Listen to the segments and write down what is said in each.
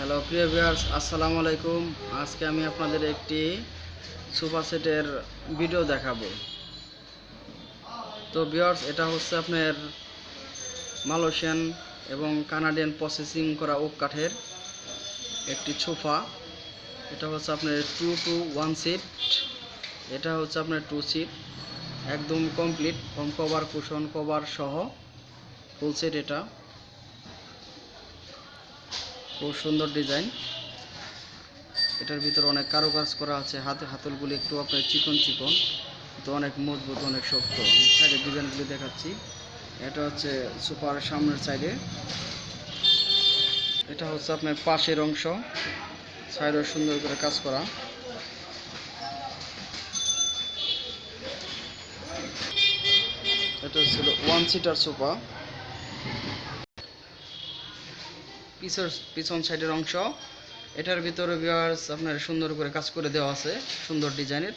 Hello, প্রিয় viewers, আসসালামু আলাইকুম। আজকে আমি আপনাদের একটি সোফা সেটের ভিডিও দেখাবো। তো ভিউয়ার্স, এটা হচ্ছে আপনার মালয়েশিয়ান এবং কানাডিয়ান প্রসেসিং করা ওক কাঠের একটি সোফা এটা হচ্ছে আপনার টু টু ওয়ান সিট এটা হচ্ছে আপনার টু সিট একদম complete home cover cushion cover সহ ফুল সেট এটা। খুব সুন্দর ডিজাইন। এটার ভিতরে অনেক কারুকাজ করা আছে, হাতে হাতলগুলি একটু আপনার চিকন চিকন, তো অনেক মজবুত, অনেক শক্ত। সাইডের ডিজাইনগুলি দেখাচ্ছি। এটা হচ্ছে সুপার সামনের সাইডে। এটা হচ্ছে আপনার পাশের অংশ। সাইডে সুন্দর করে কাজ করা। এটা ছিল ওয়ান সিটার সোফা পিছর পিছন সাইডের অংশ। এটার ভিতরে ভিউয়ার্স আপনার সুন্দর করে কাজ করে দেওয়া আছে, সুন্দর ডিজাইনের।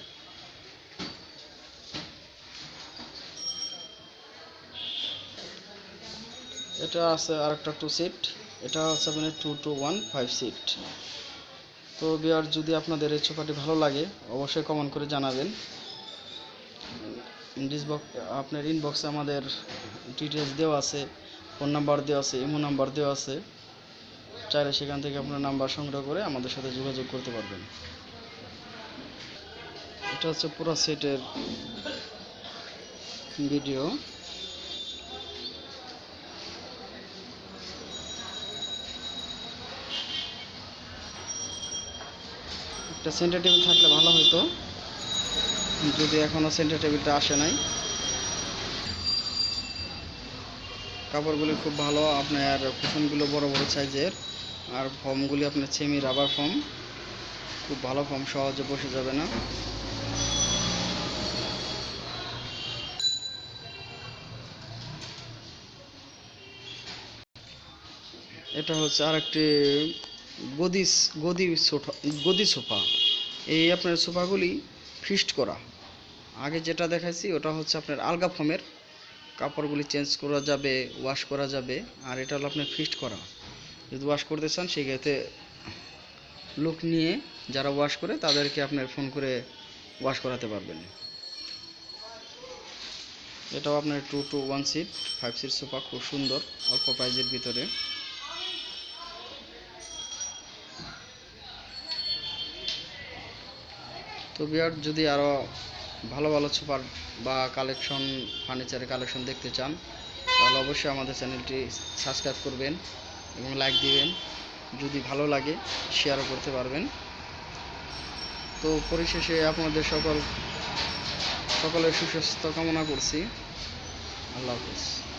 এটা আছে আরেকটা টু সিট এটা হচ্ছে আপনার two two one five seat তো বিয়ার যদি আপনাদের এই সোফাটি ভালো লাগে, অবশ্যই কমেন্ট করে জানাবেন। ডিসবক্স আপনার ইনবক্সে আমাদের ডিটেলস দেওয়া আছে ফোন নাম্বার দেওয়া আছে ইমো নাম্বার দেওয়া আছে। চাইলে সেখান থেকে আপনার নাম্বার সংগ্রহ করে আমাদের সাথে যোগাযোগ করতে পারবেন। এটা হচ্ছে পুরো সেটের ভিডিও। একটা সেন্টার টেবিল থাকলে ভালো হতো যদি এখনও সেন্টার টেবিলটা আসে নাই। কাপড়গুলি খুব ভালো, আপনার কুশনগুলো বড় বড় সাইজের। আর ফর্মগুলি আপনার সেমি রাবার ফর্ম খুব ভালো ফর্ম সহজে বসে যাবে না। এটা হচ্ছে আরেকটি গদি গদি সোফা গদি সোফা। এই আপনার সোফাগুলি ফিস্ট করা। আগে যেটা দেখাইছি, ওটা হচ্ছে আপনার আলগা ফর্মের কাপড়গুলি চেঞ্জ করা যাবে ওয়াশ করা যাবে, আর এটা হলো আপনার ফিস্ট করা। যদি ওয়াশ করতে চান, সেক্ষেত্রে লোক নিয়ে যারা ওয়াশ করে, তাদেরকে আপনার ফোন করে ওয়াশ করাতে পারবেন। এটাও আপনার two two one seat five seat sofa, খুব সুন্দর, অল্প প্রাইজের ভিতরে। তো বিয়ার যদি আরও ভালো ভালো সুপার বা কালেকশন ফার্নিচারের কালেকশন দেখতে চান, তাহলে অবশ্যই আমাদের চ্যানেলটি সাবস্ক্রাইব করবেন এবং লাইক দিবেন। যদি ভালো লাগে শেয়ারও করতে পারবেন। তো পরিশেষে আপনাদের সকল, সকলের সুস্বাস্থ্য কামনা করছি। আল্লাহ হাফিজ।